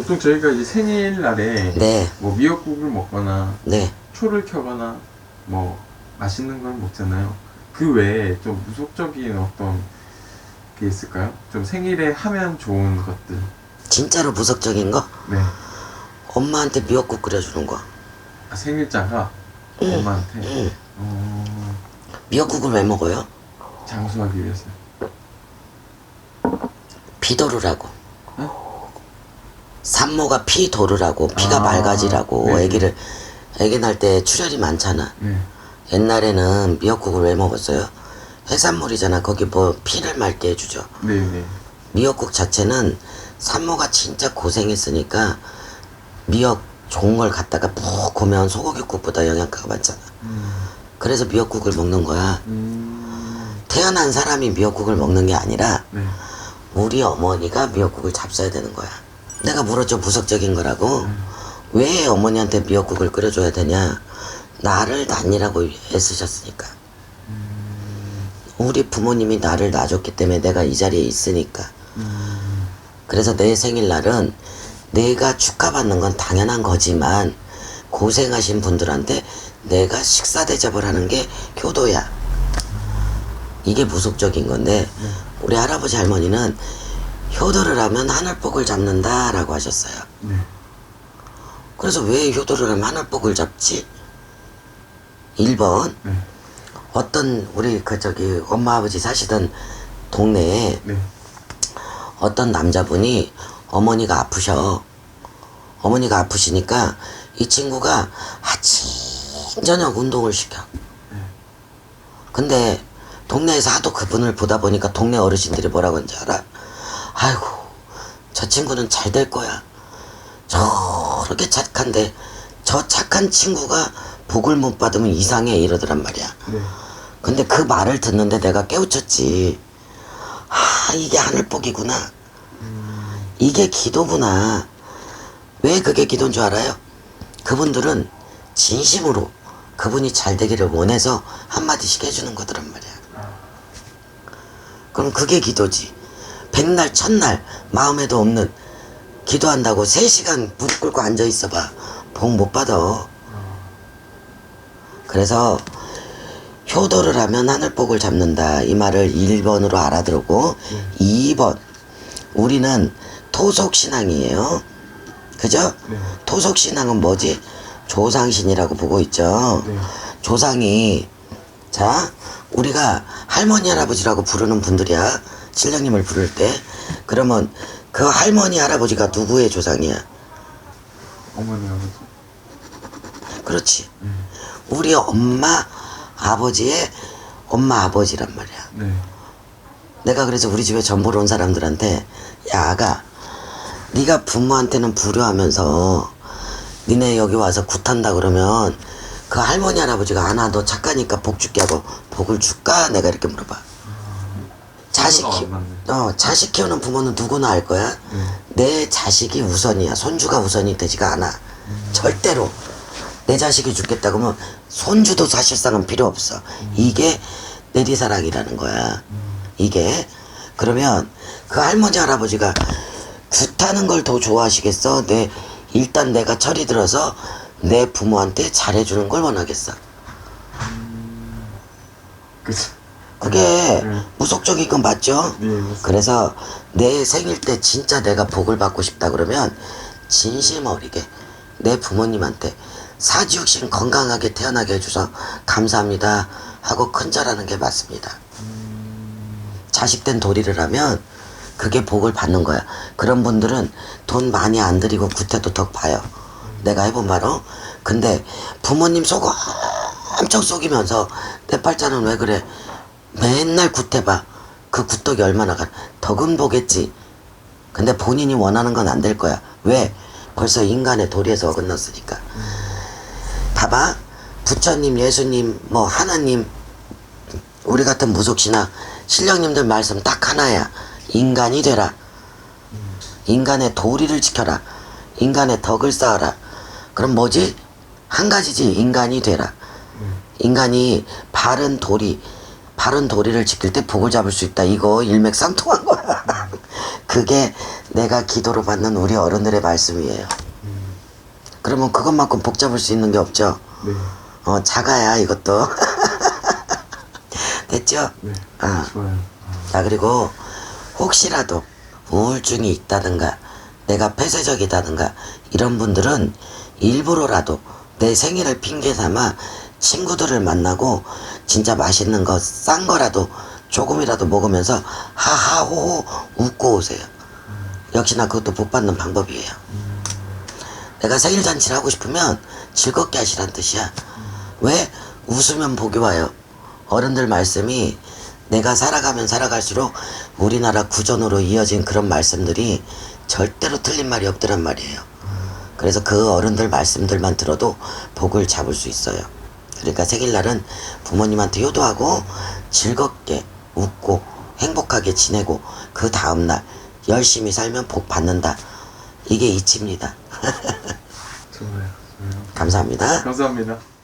보통 저희가 이제 생일날에 네, 뭐 미역국을 먹거나 네. 초를 켜거나 뭐 맛있는 걸 먹잖아요. 그 외에 좀 무속적인 어떤 게 있을까요? 좀 생일에 하면 좋은 것들. 진짜로 무속적인 거? 네. 엄마한테 미역국 끓여주는 거. 아, 생일자가 응. 엄마한테 응. 어, 미역국을 왜 먹어요? 장수하기 위해서. 피도르라고. 어? 산모가 피 도르라고, 피가 아, 맑아지라고. 네. 애기를, 애기 날때 출혈이 많잖아. 네. 옛날에는 미역국을 왜 먹었어요? 해산물이잖아. 거기 뭐 피를 맑게 해주죠. 네 네. 미역국 자체는 산모가 진짜 고생했으니까 미역 좋은 걸 갖다가 푹 고면 소고기국보다 영양가가 많잖아. 음. 그래서 미역국을 먹는 거야. 음. 태어난 사람이 미역국을 먹는 게 아니라 네. 우리 어머니가 미역국을 잡숴야 되는 거야. 내가 물었죠. 무속적인 거라고. 왜 어머니한테 미역국을 끓여줘야 되냐? 나를 낳으라고 애쓰셨으니까. 우리 부모님이 나를 낳아줬기 때문에 내가 이 자리에 있으니까. 음. 그래서 내 생일날은 내가 축하받는 건 당연한 거지만 고생하신 분들한테 내가 식사 대접을 하는 게 효도야. 이게 무속적인 건데 우리 할아버지 할머니는 효도를 하면 하늘복을 잡는다라고 하셨어요. 네. 그래서 왜 효도를 하면 하늘복을 잡지? 1번 네. 어떤 우리 그 저기 엄마 아버지 사시던 동네에 네. 어떤 남자분이 어머니가 아프셔. 어머니가 아프시니까 이 친구가 아침 저녁 운동을 시켜. 근데 동네에서 하도 그분을 보다 보니까 동네 어르신들이 뭐라고 하는지 알아? 아이고 저 친구는 잘 될 거야. 저렇게 착한데 저 착한 친구가 복을 못 받으면 이상해 이러더란 말이야. 네. 근데 그 말을 듣는데 내가 깨우쳤지. 아, 이게 하늘복이구나. 이게 기도구나. 왜 그게 기도인 줄 알아요? 그분들은 진심으로 그분이 잘 되기를 원해서 한마디씩 해주는 거더란 말이야. 그럼 그게 기도지. 백날, 첫날, 마음에도 없는 기도한다고 세시간 무릎 꿇고 앉아 있어봐. 복 못 받아. 그래서 효도를 하면 하늘복을 잡는다. 이 말을 1번으로 알아들었고, 2번. 우리는 토속신앙이에요. 그죠? 네. 토속신앙은 뭐지? 조상신이라고 보고 있죠. 네. 조상이, 자, 우리가 할머니, 할아버지라고 부르는 분들이야. 신령님을 부를 때. 그러면 그 할머니, 할아버지가 누구의 조상이야? 어머니 아버지. 그렇지. 우리 엄마, 아버지의 엄마, 아버지란 말이야. 네. 내가 그래서 우리 집에 전보러 온 사람들한테 야 아가 네가 부모한테는 불효하면서 니네 여기 와서 굿한다 그러면 그 할머니 할아버지가 아나 너 착하니까 복 줄게 하고 복을 줄까 내가 이렇게 물어봐 자식 키. 어 자식 키우는 부모는 누구나 알 거야. 내 자식이 우선이야. 손주가 우선이 되지가 않아. 절대로 내 자식이 죽겠다 그러면 손주도 사실상은 필요 없어. 이게 내리사랑이라는 거야. 이게 그러면 그 할머니 할아버지가 굿하는 걸 더 좋아하시겠어? 내 일단 내가 철이 들어서 내 부모한테 잘해주는 걸 원하겠어. 그치. 그게 네. 무속적인 건 맞죠? 네, 맞습니다. 그래서 내 생일 때 진짜 내가 복을 받고 싶다 그러면 진심 어리게 내 부모님한테 사지육신 건강하게 태어나게 해줘서 감사합니다 하고 큰절하는 게 맞습니다. 자식된 도리를 하면 그게 복을 받는 거야. 그런 분들은 돈 많이 안 들이고 구태도 덕 봐요. 내가 해본 바로. 근데 부모님 속어 엄청 속이면서 내 팔자는 왜 그래? 맨날 구태 봐. 그 굿덕이 얼마나 가? 덕은 보겠지. 근데 본인이 원하는 건 안 될 거야. 왜? 벌써 인간의 도리에서 어긋났으니까. 봐봐. 부처님, 예수님, 뭐 하나님, 우리 같은 무속신앙 신령님들 말씀 딱 하나야 인간이 되라 인간의 도리를 지켜라 인간의 덕을 쌓아라 그럼 뭐지 한 가지지 인간이 되라 인간이 바른 도리 바른 도리를 지킬 때 복을 잡을 수 있다 이거 일맥상통한 거야 그게 내가 기도로 받는 우리 어른들의 말씀이에요. 음, 그러면 그것만큼 복 잡을 수 있는 게 없죠. 네, 어, 작아야 이것도. 됐죠? 네, 아. 좋아요. 아, 자, 그리고 혹시라도 우울증이 있다든가 내가 폐쇄적이다든가 이런 분들은 일부러라도 내 생일을 핑계 삼아 친구들을 만나고 진짜 맛있는 거 싼 거라도 조금이라도 먹으면서 하하호호 웃고 오세요. 역시나 그것도 복 받는 방법이에요. 내가 생일 잔치를 하고 싶으면 즐겁게 하시란 뜻이야. 왜? 웃으면 복이 와요. 어른들 말씀이 내가 살아가면 살아갈수록 우리나라 구전으로 이어진 그런 말씀들이 절대로 틀린 말이 없더란 말이에요. 그래서 그 어른들 말씀들만 들어도 복을 잡을 수 있어요. 그러니까 생일날은 부모님한테 효도하고 즐겁게 웃고 행복하게 지내고 그 다음날 열심히 살면 복 받는다. 이게 이치입니다. 좋아요. 좋아요. 감사합니다. 감사합니다.